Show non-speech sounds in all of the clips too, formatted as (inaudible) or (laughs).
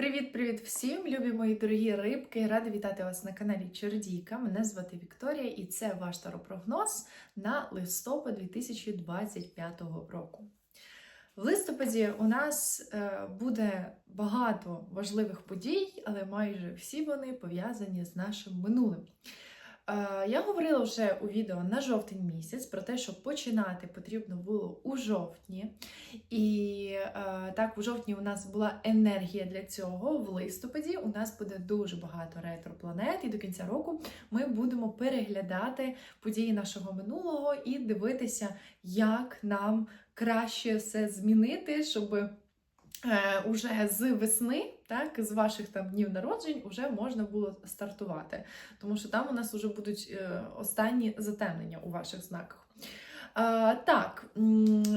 Привіт-привіт всім, любі мої дорогі рибки! Рада вітати вас на каналі Чердійка. Мене звати Вікторія, і це ваш таропрогноз на листопад 2025 року. В листопаді у нас е, буде багато важливих подій, але майже всі вони пов'язані з нашим минулим. Е, Я говорила вже у відео на жовтень місяць про те, що починати потрібно було у жовтні. І е, так, у жовтні у нас була енергія для цього. В листопаді у нас буде дуже багато ретропланет, і до кінця року ми будемо переглядати події нашого минулого і дивитися, як нам краще все змінити, щоб е, уже з весни, так, з ваших там днів народжень, вже можна було стартувати. Тому що там у нас вже будуть е, останні затемнення у ваших знаках. А, так,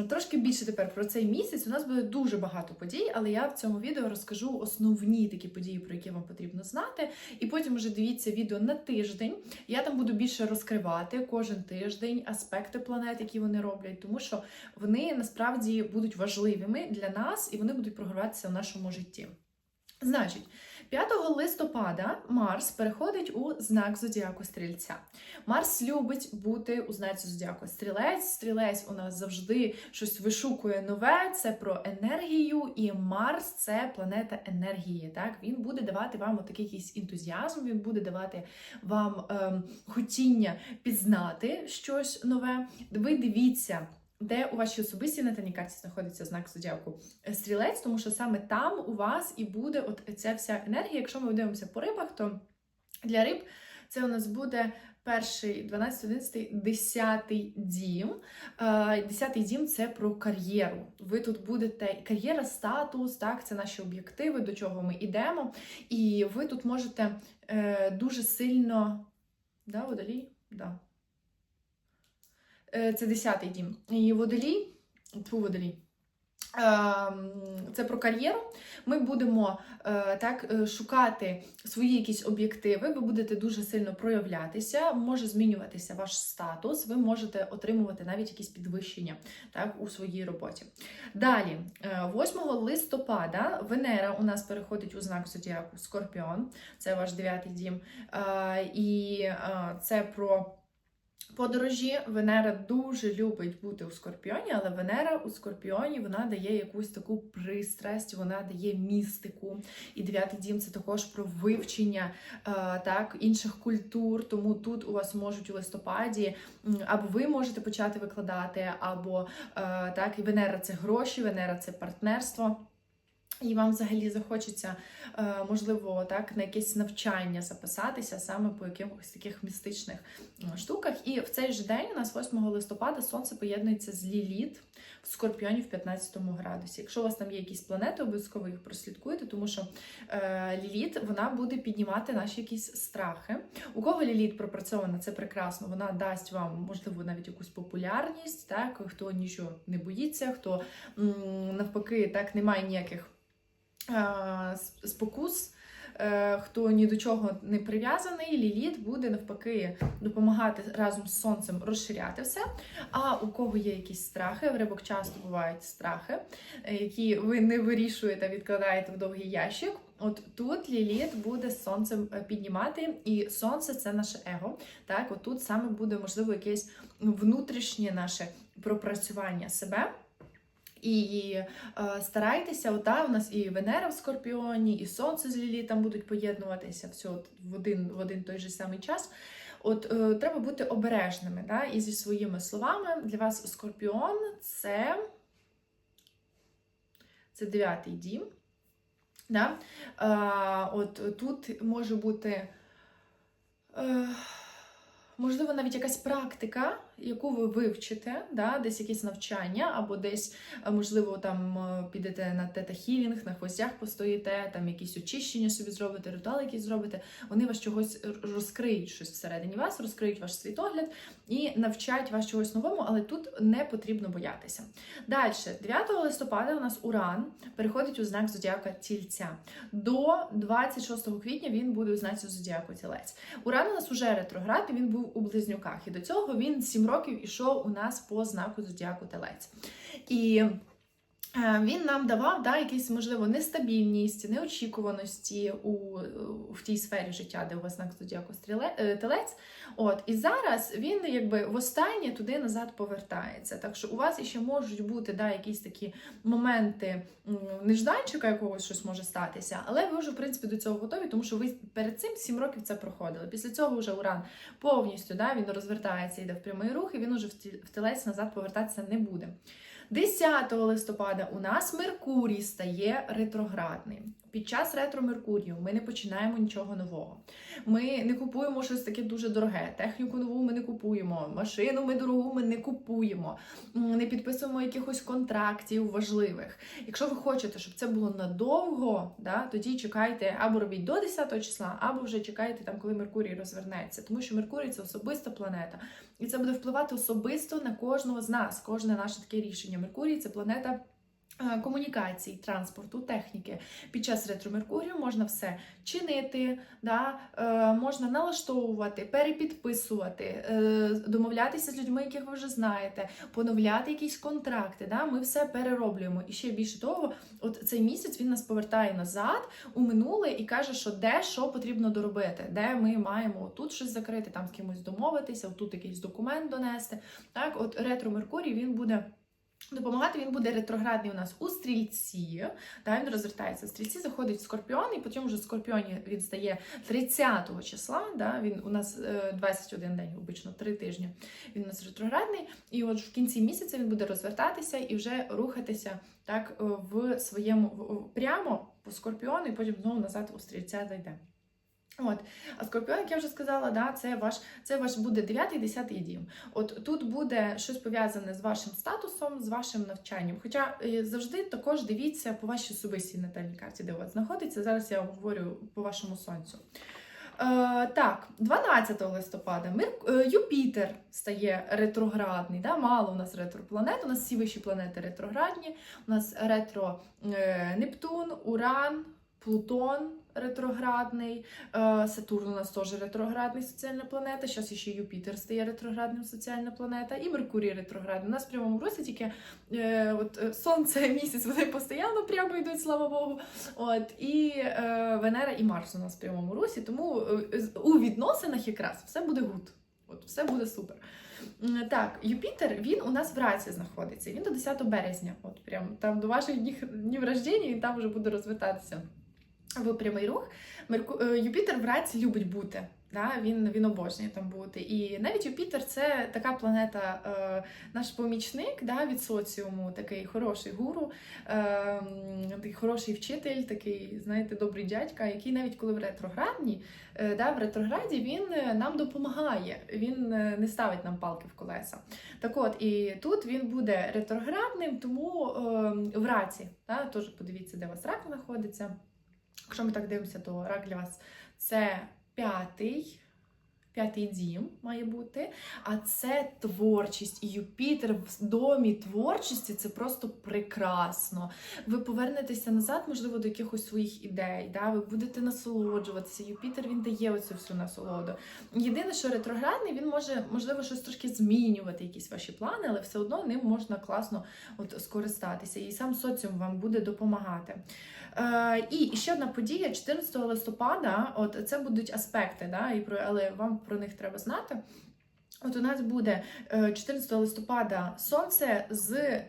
трошки більше тепер про цей місяць. У нас буде дуже багато подій, але я в цьому відео розкажу основні такі події, про які вам потрібно знати. І потім вже дивіться відео на тиждень. Я там буду більше розкривати кожен тиждень аспекти планет, які вони роблять, тому що вони насправді будуть важливими для нас і вони будуть програватися в нашому житті. Значить, 5 листопада Марс переходить у знак зодіаку Стрільця. Марс любить бути у знаці зодіаку Стрілець. Стрілець у нас завжди щось вишукує нове. Це про енергію, і Марс це планета енергії. Так він буде давати вам такий якийсь ентузіазм. Він буде давати вам ем, хотіння пізнати щось нове. Ви дивіться. Де у вашій особистій натальній карті знаходиться знак зодіаку стрілець, тому що саме там у вас і буде от ця вся енергія. Якщо ми дивимося по рибах, то для риб це у нас буде перший, 12, 11, 10 дім. Е, 10 дім це про кар'єру. Ви тут будете кар'єра, статус, так, це наші об'єктиви, до чого ми йдемо. І ви тут можете е, дуже сильно. Да, водолій? Да. Е, Це 10 дім. І водолій, тьфу, водолій. Ем, Це про кар'єру. Ми будемо е, так е, шукати свої якісь об'єктиви. Ви будете дуже сильно проявлятися, може змінюватися ваш статус. Ви можете отримувати навіть якісь підвищення так, у своїй роботі. Далі, е, 8 листопада, Венера у нас переходить у знак зодіаку Скорпіон, це ваш дев'ятий дім. І це про. Подорожі Венера дуже любить бути у Скорпіоні, але Венера у Скорпіоні вона дає якусь таку пристрасть, вона дає містику. І дев'ятий дім це також про вивчення е, так, інших культур. Тому тут у вас можуть у листопаді або ви можете почати викладати, або е, так, і Венера це гроші, Венера це партнерство. І вам взагалі захочеться, е, можливо, так, на якесь навчання записатися саме по якихось таких містичних е, штуках. І в цей же день, у нас 8 листопада, сонце поєднується з Ліліт в Скорпіоні в 15 градусі. Якщо у вас там є якісь планети, обов'язково їх прослідкуйте, тому що е, Ліліт вона буде піднімати наші якісь страхи. У кого Ліліт пропрацьована, це прекрасно. Вона дасть вам, можливо, навіть якусь популярність, так, хто нічого не боїться, хто м, навпаки так не має ніяких спокус. Е, Хто ні до чого не прив'язаний, ліліт буде навпаки допомагати разом з сонцем розширяти все. А у кого є якісь страхи, в рибок часто бувають страхи, е, які ви не вирішуєте, відкладаєте в довгий ящик. От тут ліліт буде сонцем е, піднімати, і сонце це наше его. Так, от тут саме буде можливо якесь внутрішнє наше пропрацювання себе. І е, старайтеся, ота у нас і Венера в Скорпіоні, і Сонце з Лілітом будуть поєднуватися все от в один в один той же самий час. От е, треба бути обережними да, і зі своїми словами. Для вас Скорпіон це, це дев'ятий дім. Да? Е, от тут може бути. Е, Можливо, навіть якась практика, яку ви вивчите, да, десь якесь навчання, або десь, е, можливо, там е, підете на тета-хілінг, на хвостях постоїте, там якісь очищення собі зробите, ритуали якісь зробите. Вони вас чогось розкриють щось всередині вас, розкриють ваш світогляд і навчать вас чогось новому, але тут не потрібно боятися. Далі, 9 листопада у нас Уран переходить у знак зодіака Тільця. До 26 квітня він буде у знаці зодіаку Тілець. Уран у нас уже ретроград, він був у близнюках. І до цього він 7 років ішов у нас по знаку зодіаку Телець. І Він нам давав да, якісь, можливо, нестабільність, неочікуваності у, в тій сфері життя, де у вас знак зодіаку е, телець. От, і зараз він якби востаннє туди назад повертається. Так що у вас ще можуть бути да, якісь такі моменти нежданчика якогось щось може статися, але ви вже, в принципі, до цього готові, тому що ви перед цим 7 років це проходили. Після цього вже Уран повністю да, він розвертається, йде в прямий рух, і він уже в телець назад повертатися не буде. 10 листопада у нас Меркурій стає ретроградним. Під час ретро Меркурію ми не починаємо нічого нового. Ми не купуємо щось таке дуже дороге. Техніку нову ми не купуємо, машину ми дорогу ми не купуємо, не підписуємо якихось контрактів важливих. Якщо ви хочете, щоб це було надовго, да, тоді чекайте або робіть до 10 числа, або вже чекайте там, коли Меркурій розвернеться. Тому що Меркурій це особиста планета. І це буде впливати особисто на кожного з нас, кожне наше таке рішення. Меркурій це планета. Е, Комунікацій, транспорту, техніки під час ретро Меркурію можна все чинити, да, е, можна налаштовувати, перепідписувати, е, домовлятися з людьми, яких ви вже знаєте, поновляти якісь контракти. Да, ми все перероблюємо. І ще більше того, от цей місяць він нас повертає назад у минуле і каже, що де що потрібно доробити, де ми маємо тут щось закрити, там з кимось домовитися, тут якийсь документ донести. Так, от ретро Меркурій він буде. Допомагати він буде ретроградний у нас у стрільці. Да, він розвертається в стрільці, заходить в скорпіон, і потім вже в скорпіоні він стає 30 числа. Да, він у нас е, 21 день, обично 3 тижні. Він у нас ретроградний. І от в кінці місяця він буде розвертатися і вже рухатися так е, в своєму прямо по скорпіону, і потім знову назад у стрільця зайде. От, а скорпіон, як я вже сказала, да, це ваш це ваш буде 9-10 дім. От тут буде щось пов'язане з вашим статусом, з вашим навчанням. Хоча е, завжди також дивіться по вашій особистій натальній карті, де у вас знаходиться. Зараз я говорю по вашому сонцю. Е, так, 12 листопада Мир... е, Юпітер стає ретроградний. Да? Мало у нас ретропланет, у нас всі вищі планети ретроградні. У нас ретро е, Нептун, Уран, Плутон ретроградний, е, Сатурн у нас теж ретроградний соціальна планета. Зараз ще Юпітер стає ретроградним соціальна планета, і Меркурій ретроградний. У нас в прямому русі тільки е, от, е, Сонце, (laughs) місяць вони постійно прямо йдуть, слава Богу. От, і Венера і Марс у нас в прямому русі. Тому у відносинах якраз все буде гуд. От, все буде супер. Так, Юпітер він у нас в раці знаходиться. Він до 10 березня. От прям там до ваших днів, рождення, і там вже буде розвитатися в прямий рух. Мерку... е, Юпітер в раці любить бути. Да? Він, він обожнює там бути. І навіть Юпітер це така планета, е, наш помічник да, від соціуму, такий хороший гуру, е, такий хороший вчитель, такий, знаєте, добрий дядька, який навіть коли в ретроградні, е, да, в ретрограді він е, нам допомагає, він е, не ставить нам палки в колеса. Так от, і тут він буде ретроградним, тому е, в раці, да, теж подивіться, де у вас рак знаходиться. Якщо ми так дивимося, то рак для вас це п'ятий. П'ятий дім має бути, а це творчість. І Юпітер в домі творчості це просто прекрасно. Ви повернетеся назад, можливо, до якихось своїх ідей. Да? Ви будете насолоджуватися. Юпітер він дає оцю всю насолоду. Єдине, що ретроградний, він може, можливо, щось трошки змінювати, якісь ваші плани, але все одно ним можна класно от, скористатися. І сам соціум вам буде допомагати. Е, і ще одна подія 14 листопада. От це будуть аспекти, да, і про але вам про них треба знати. От у нас буде е, 14 листопада сонце з е,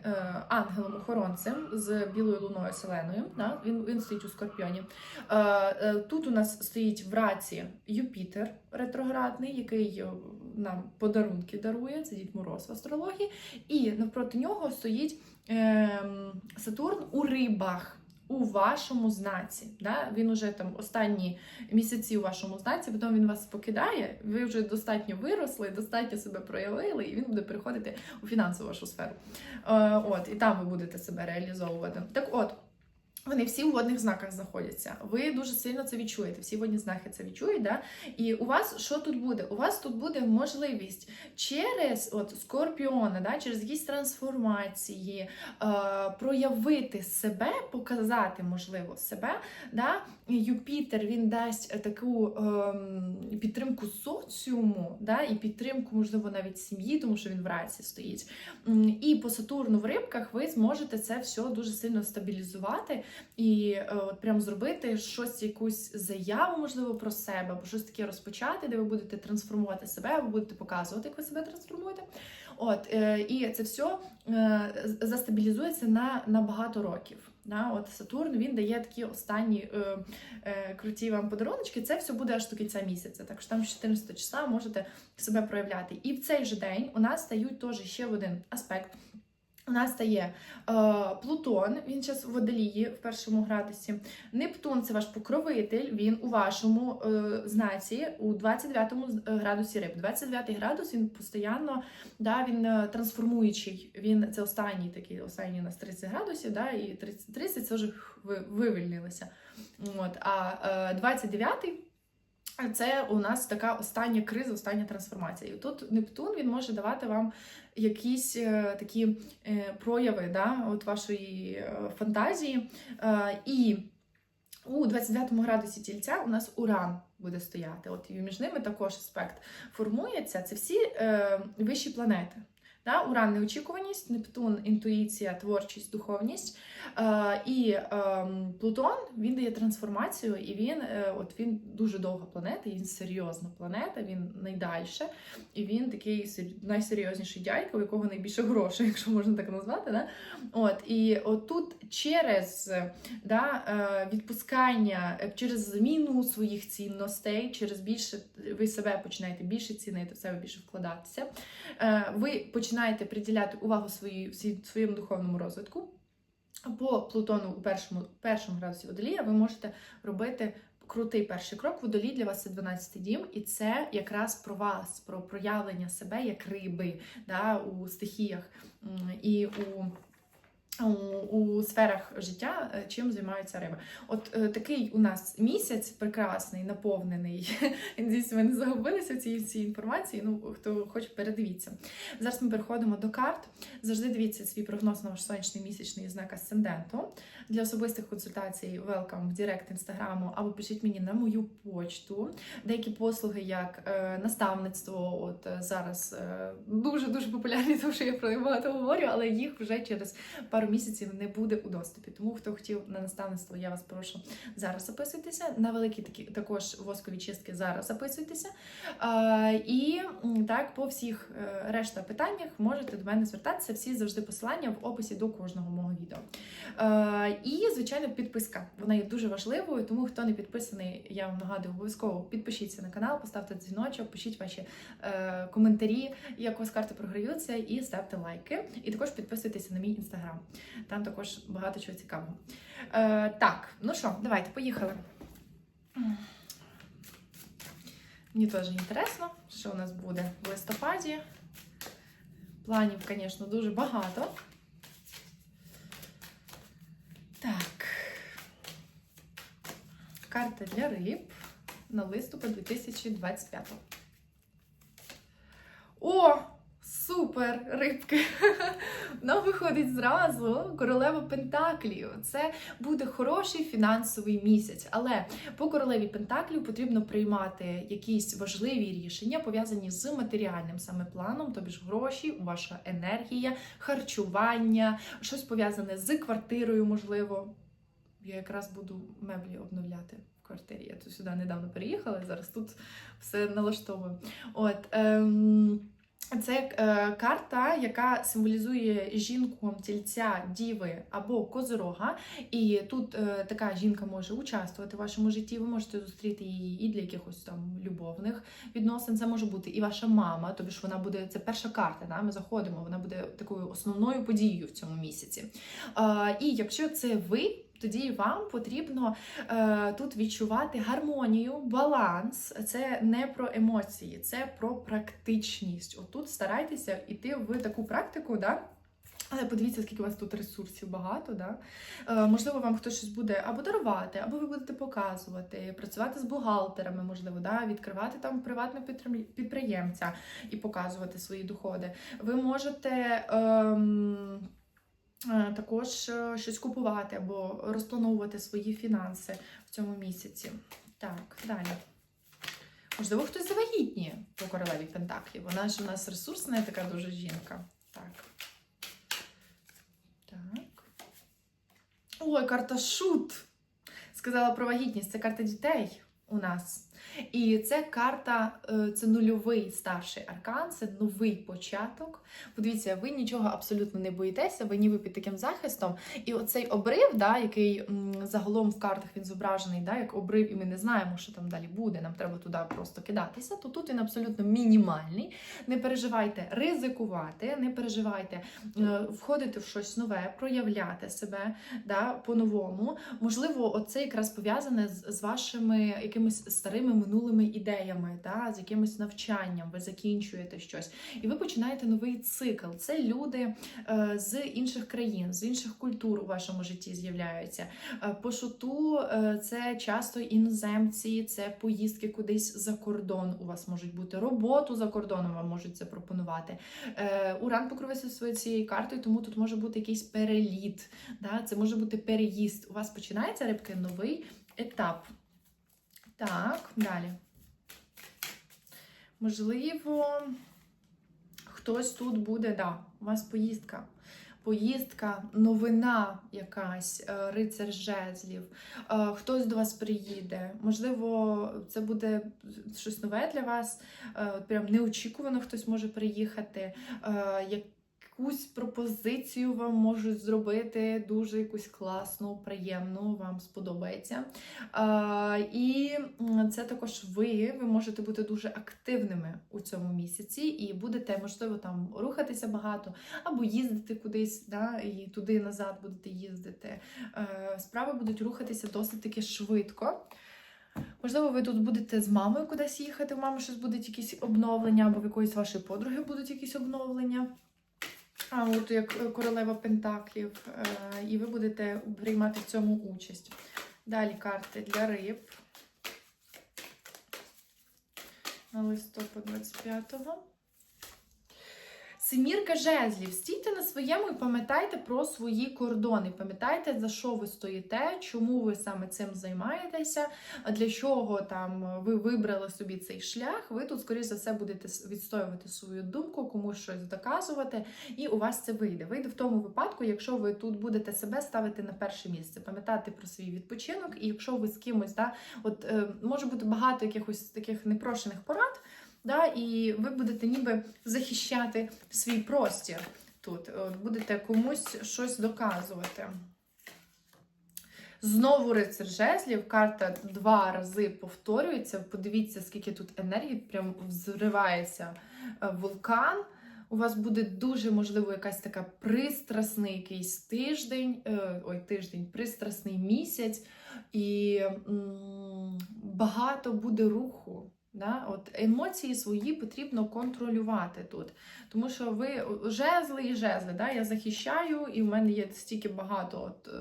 ангелом-охоронцем, з білою луною Селеною. Да? Він, він стоїть у скорпіоні. Е, е, тут у нас стоїть в раці Юпітер ретроградний, який е, нам подарунки дарує. Це Дід Мороз в астрології. І навпроти нього стоїть е, Сатурн у рибах. У вашому знаці, да? він уже там останні місяці у вашому знаці, потім він вас покидає. Ви вже достатньо виросли, достатньо себе проявили, і він буде переходити у фінансову вашу сферу. Е, от, і там ви будете себе реалізовувати. Так от. Вони всі в водних знаках знаходяться. Ви дуже сильно це відчуєте. Всі водні знаки це відчують. Да? І у вас що тут буде? У вас тут буде можливість через от скорпіона, да, через якісь трансформації е, проявити себе, показати, можливо, себе. Да? Юпітер він дасть таку ем, підтримку соціуму, да? і підтримку, можливо, навіть сім'ї, тому що він в раці стоїть. І по Сатурну в рибках ви зможете це все дуже сильно стабілізувати і е, от прям зробити щось, якусь заяву, можливо, про себе, або щось таке розпочати, де ви будете трансформувати себе, або будете показувати, як ви себе трансформуєте. От е, і це все е, застабілізується на, на багато років. Да? От Сатурн він дає такі останні е, е, круті вам подаруночки. Це все буде аж до кінця місяця. Так що там 14 числа можете себе проявляти. І в цей же день у нас стають теж ще один аспект. У нас стає е, Плутон, він зараз в водолії в першому градусі. Нептун це ваш покровитель, він у вашому е, знаці у 29 градусі риб. 29 градус він постійно да, він е, трансформуючий. Він це останній такий, останній у нас 30 градусів, да, і 30, 30 це вже вивільнилося. От, а е, 29 це у нас така остання криза, остання трансформація. І тут Нептун він може давати вам якісь е, такі е, прояви да, от вашої е, фантазії. І у 29 градусі тільця у нас Уран буде стояти. От і між ними також аспект формується. Це всі вищі планети. Да? Уран неочікуваність, Нептун інтуїція, творчість, духовність. Е, і е, Плутон він дає трансформацію, і він, е, от він дуже довга планета, він серйозна планета, він найдальше, і він такий найсерйозніший дядько, у якого найбільше грошей, (laughs) якщо можна так назвати. Да? От, і тут через да, е, відпускання, е, через зміну своїх цінностей, через більше ви себе починаєте більше цінити, в себе більше вкладатися. Е, Ви починаєте приділяти увагу своїй, своєму духовному розвитку. По Плутону у першому, першому градусі водолія ви можете робити крутий перший крок. Водолій для вас це 12 дім, і це якраз про вас, про проявлення себе як риби да, у стихіях і у. У, сферах життя е, чим займаються риби. От е, такий у нас місяць прекрасний, наповнений. (laughs) Десь ми не загубилися в цій, цій інформації. Ну, хто хоче, передивіться. Зараз ми переходимо до карт. Завжди дивіться свій прогноз на ваш сонячний місячний знак асценденту. Для особистих консультацій welcome в Директ інстаграму або пишіть мені на мою почту. Деякі послуги, як е, наставництво, от е, зараз дуже дуже популярні, тому що я про них багато говорю, але їх вже через пару місяців не буде у доступі. Тому хто хотів на наставництво, я вас прошу зараз записуйтеся. На великі такі також воскові чистки зараз записуйтеся. Е, і так по всіх е, решта питаннях можете до мене звертатися. Всі завжди посилання в описі до кожного мого відео. Е, і, звичайно, підписка. Вона є дуже важливою, тому хто не підписаний, я вам нагадую, обов'язково підпишіться на канал, поставте дзвіночок, пишіть ваші е, коментарі, як у вас карти програються, і ставте лайки. І також підписуйтеся на мій інстаграм. Там також багато чого цікавого. Е, так, ну що, давайте, поїхали. Мені теж інтересно, що у нас буде в листопаді. Планів, звісно, дуже багато. Так. Карта для риб на листопад 2025. О! Супер, рибки! Нам виходить зразу королева Пентаклів. Це буде хороший фінансовий місяць. Але по королеві Пентаклів потрібно приймати якісь важливі рішення, пов'язані з матеріальним саме планом, тобі ж гроші, ваша енергія, харчування, щось пов'язане з квартирою, можливо. Я якраз буду меблі обновляти в квартирі. Я тут сюди недавно переїхала, зараз тут все налаштовую. От. Ем... Це е, карта, яка символізує жінку тільця, діви або козирога. І тут е, така жінка може участвувати в вашому житті. Ви можете зустріти її і для якихось там любовних відносин. Це може бути і ваша мама, тобі ж вона буде це перша карта. Да? Ми заходимо, вона буде такою основною подією в цьому місяці. І якщо це ви. Тоді вам потрібно е, тут відчувати гармонію, баланс. Це не про емоції, це про практичність. Отут старайтеся йти в таку практику, да? Але подивіться, скільки у вас тут ресурсів багато. Да? Е, можливо, вам хтось щось буде або дарувати, або ви будете показувати, працювати з бухгалтерами, можливо, да? відкривати там приватного підприємця і показувати свої доходи. Ви можете. Е, Також е, щось купувати або розплановувати свої фінанси в цьому місяці. Так, далі. Можливо, хтось завагітніє по королеві Пентаклів. Вона ж у нас ресурсна така дуже жінка. Так. Так. Ой, карта шут. Сказала про вагітність. Це карта дітей у нас. І це карта, е, це нульовий старший аркан, це новий початок. Подивіться, ви нічого абсолютно не боїтеся, ви ніби під таким захистом. І оцей обрив, да, який загалом в картах він зображений, да, як обрив, і ми не знаємо, що там далі буде. Нам треба туди просто кидатися. То тут він абсолютно мінімальний. Не переживайте ризикувати, не переживайте е, входити в щось нове, проявляти себе да, по-новому. Можливо, оце якраз пов'язане з, з вашими якимись старими минулими ідеями, да, з якимось навчанням. Ви закінчуєте щось, і ви починаєте новий цикл. Це люди е, з інших країн, з інших культур у вашому житті з'являються. Е, по шуту е, це часто іноземці, це поїздки кудись за кордон. У вас можуть бути роботу за кордоном, вам можуть це пропонувати. Уран покривається цією картою, тому тут може бути якийсь переліт. Да? Це може бути переїзд. У вас починається рибки новий етап. Так, далі. Можливо, хтось тут буде, да, у вас поїздка. Поїздка, новина якась, е, рицар жезлів, е, хтось до вас приїде. Можливо, це буде щось нове для вас. е, Прям неочікувано хтось може приїхати. Якусь пропозицію вам можуть зробити, дуже якусь класну, приємну, вам сподобається. А, і це також ви, ви можете бути дуже активними у цьому місяці і будете, можливо, там рухатися багато або їздити кудись, да, і туди назад будете їздити. Е, Справи будуть рухатися досить таки швидко. Можливо, ви тут будете з мамою кудись їхати, у мами щось будуть якісь обновлення, або в якоїсь вашої подруги будуть якісь обновлення. А от як королева Пентаклів, е, і ви будете приймати в цьому участь. Далі карти для риб. На листопад 25-го. Семірка жезлів. Стійте на своєму і пам'ятайте про свої кордони. Пам'ятайте, за що ви стоїте, чому ви саме цим займаєтеся, для чого там ви вибрали собі цей шлях. Ви тут, скоріш за все, будете відстоювати свою думку, комусь щось доказувати, і у вас це вийде. Вийде в тому випадку, якщо ви тут будете себе ставити на перше місце, пам'ятати про свій відпочинок, і якщо ви з кимось, да, от е, може бути багато якихось таких непрошених порад. Да, і ви будете ніби захищати свій простір тут. Будете комусь щось доказувати. Знову рицар жезлів, карта два рази повторюється. Подивіться, скільки тут енергії, прям взривається е, вулкан. У вас буде дуже, можливо, якась така пристрасний якийсь тиждень, е, ой, тиждень, пристрасний місяць, і багато буде руху. Да? От Емоції свої потрібно контролювати тут. Тому що ви жезли і жезли, да? я захищаю, і в мене є стільки багато от,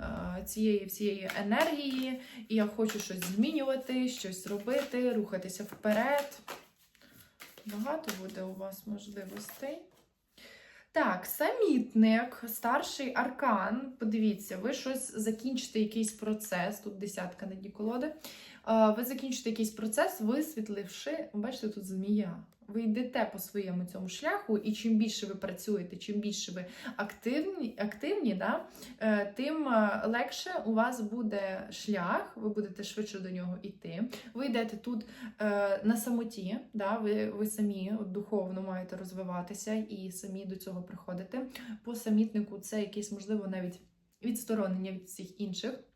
е, цієї всієї енергії, і я хочу щось змінювати, щось робити, рухатися вперед. Багато буде у вас можливостей. Так, самітник, старший аркан. Подивіться, ви щось закінчите якийсь процес. Тут десятка на дні колоди. Ви закінчите якийсь процес, висвітливши, бачите, тут змія. Ви йдете по своєму цьому шляху, і чим більше ви працюєте, чим більше ви активні, активні да, е, тим е, легше у вас буде шлях, ви будете швидше до нього йти. Ви йдете тут е, на самоті, да, ви ви самі духовно маєте розвиватися і самі до цього приходите. По самітнику це якесь, можливо, навіть відсторонення від всіх інших.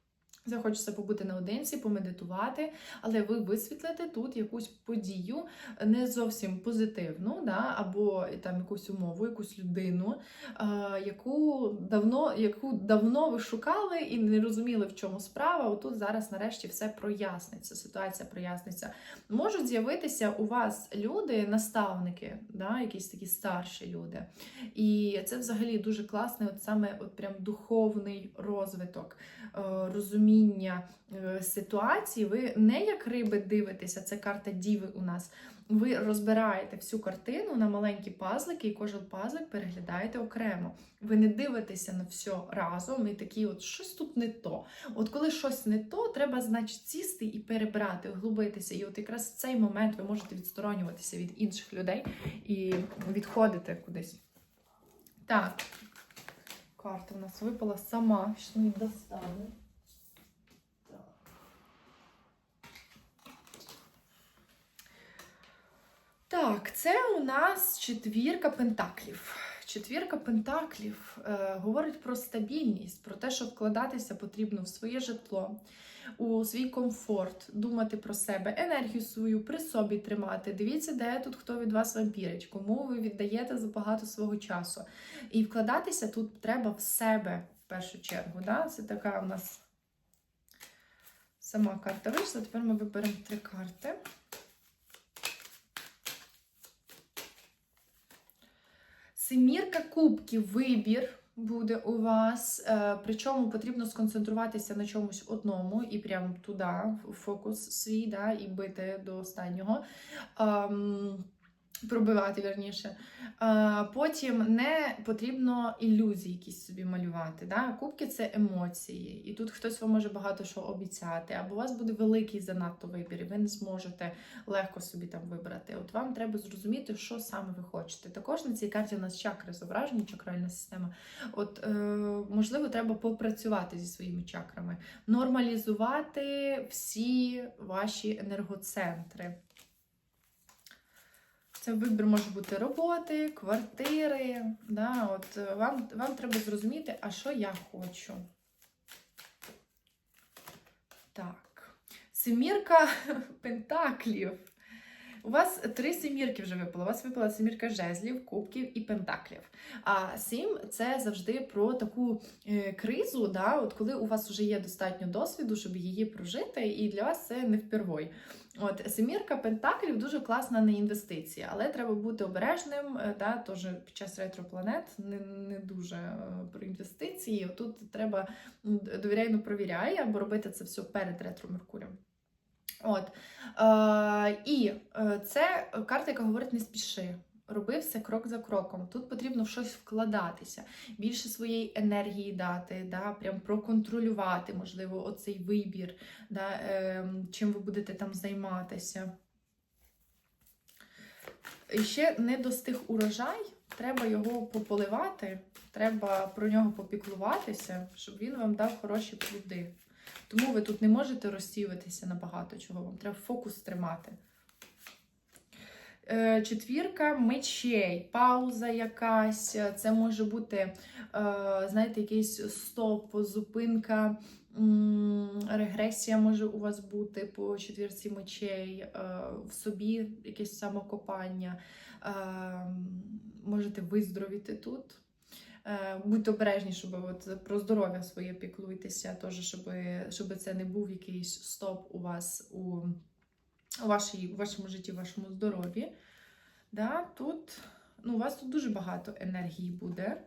Захочеться побути наодинці, помедитувати, але ви висвітлите тут якусь подію не зовсім позитивну, да, або там якусь умову, якусь людину, е, яку давно, яку давно ви шукали і не розуміли, в чому справа. Отут зараз нарешті все проясниться. Ситуація проясниться. Можуть з'явитися у вас люди, наставники, да, якісь такі старші люди. І це взагалі дуже класний, от саме от прям духовний розвиток, е, розуміння е, ситуації. Ви не як риби дивитеся, це карта Діви у нас. Ви розбираєте всю картину на маленькі пазлики, і кожен пазлик переглядаєте окремо. Ви не дивитеся на все разом і такі, от щось тут не то. От коли щось не то, треба, значить, сісти і перебрати, углубитися. І от якраз в цей момент ви можете відсторонюватися від інших людей і відходити кудись. Так, карта у нас випала сама, що не достану. Так. Так, це у нас четвірка пентаклів. Четвірка пентаклів е, говорить про стабільність, про те, що вкладатися потрібно в своє житло, у свій комфорт, думати про себе, енергію свою при собі тримати. Дивіться, де тут хто від вас вампірить, кому ви віддаєте забагато свого часу. І вкладатися тут треба в себе в першу чергу. Да? Це така у нас сама карта вийшла. Тепер ми виберемо три карти. Семірка кубків, вибір буде у вас. Е, причому потрібно сконцентруватися на чомусь одному і прямо туди, в фокус свій, да, і бити до останнього. Ем, Пробивати вірніше. А, потім не потрібно ілюзії якісь собі малювати. Да? Кубки це емоції, і тут хтось вам може багато що обіцяти, або у вас буде великий занадто вибір, і ви не зможете легко собі там вибрати. От вам треба зрозуміти, що саме ви хочете. Також на цій карті у нас чакри зображені, чакральна система. От, е, можливо, треба попрацювати зі своїми чакрами, нормалізувати всі ваші енергоцентри. Це вибір може бути роботи, квартири. Да, от е, вам, вам треба зрозуміти, а що я хочу. Так. Семірка (laughs) пентаклів. У вас три семірки вже випало. У вас випала семірка жезлів, кубків і пентаклів. А сім це завжди про таку е, кризу, да, от коли у вас вже є достатньо досвіду, щоб її прожити, і для вас це не впервой. От семірка пентаклів дуже класна на інвестиції, але треба бути обережним. е, Да, Тож під час ретропланет не, не дуже е, про інвестиції. Тут треба м, довіряй, провіряй, або робити це все перед ретро Меркурієм. От. Е, і е, це карта, яка говорить не спіши. Роби все крок за кроком. Тут потрібно в щось вкладатися, більше своєї енергії дати, да, прям проконтролювати, можливо, оцей вибір, да, е, чим ви будете там займатися. І ще не достиг урожай, треба його пополивати, треба про нього попіклуватися, щоб він вам дав хороші плоди. Тому ви тут не можете розсіюватися на багато чого, вам треба фокус тримати. Е, Четвірка мечей, пауза якась. Це може бути, е, знаєте, якийсь стоп, зупинка, регресія може у вас бути по четвірці мечей, е, в собі якесь самокопання. Можете виздоровіти тут. Е, Будьте обережні, щоб от про здоров'я своє піклуйтеся, теж, щоб, щоб це не був якийсь стоп у вас у, у, вашій, у вашому житті, у вашому здоров'ї. Да, тут, ну, у вас тут дуже багато енергії буде.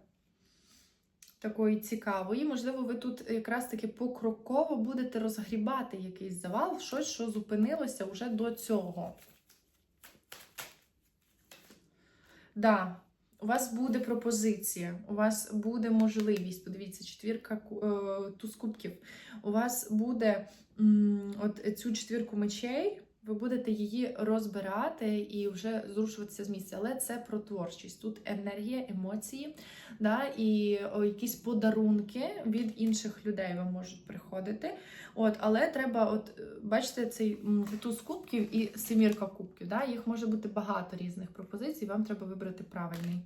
Такої цікавої. Можливо, ви тут якраз таки покроково будете розгрібати якийсь завал, щось, що зупинилося вже до цього. Да, у вас буде пропозиція, у вас буде можливість, подивіться, четвірка е, туз кубків. У вас буде от цю четвірку мечей, ви будете її розбирати і вже зрушуватися з місця. Але це про творчість. Тут енергія, емоції, да, і якісь подарунки від інших людей вам можуть приходити. От, але треба, от бачите, цей туз кубків і семірка кубків. Да, їх може бути багато різних пропозицій. Вам треба вибрати правильний.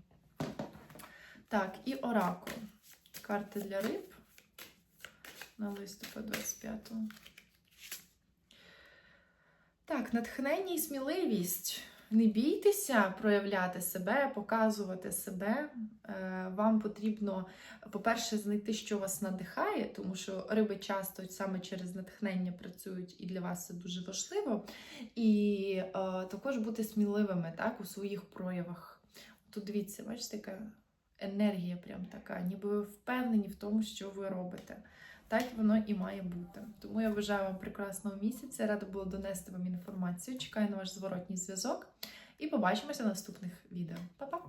Так, і оракул. Карти для риб на листопад 25-го. Так, натхнення і сміливість. Не бійтеся проявляти себе, показувати себе. Е, Вам потрібно, по-перше, знайти, що вас надихає, тому що риби часто саме через натхнення працюють, і для вас це дуже важливо. І е, також бути сміливими так, у своїх проявах. Тут дивіться, бачите, яка енергія прям така, ніби ви впевнені в тому, що ви робите. Так воно і має бути. Тому я бажаю вам прекрасного місяця. Рада була донести вам інформацію. Чекаю на ваш зворотній зв'язок. І побачимося в наступних відео. Па-па!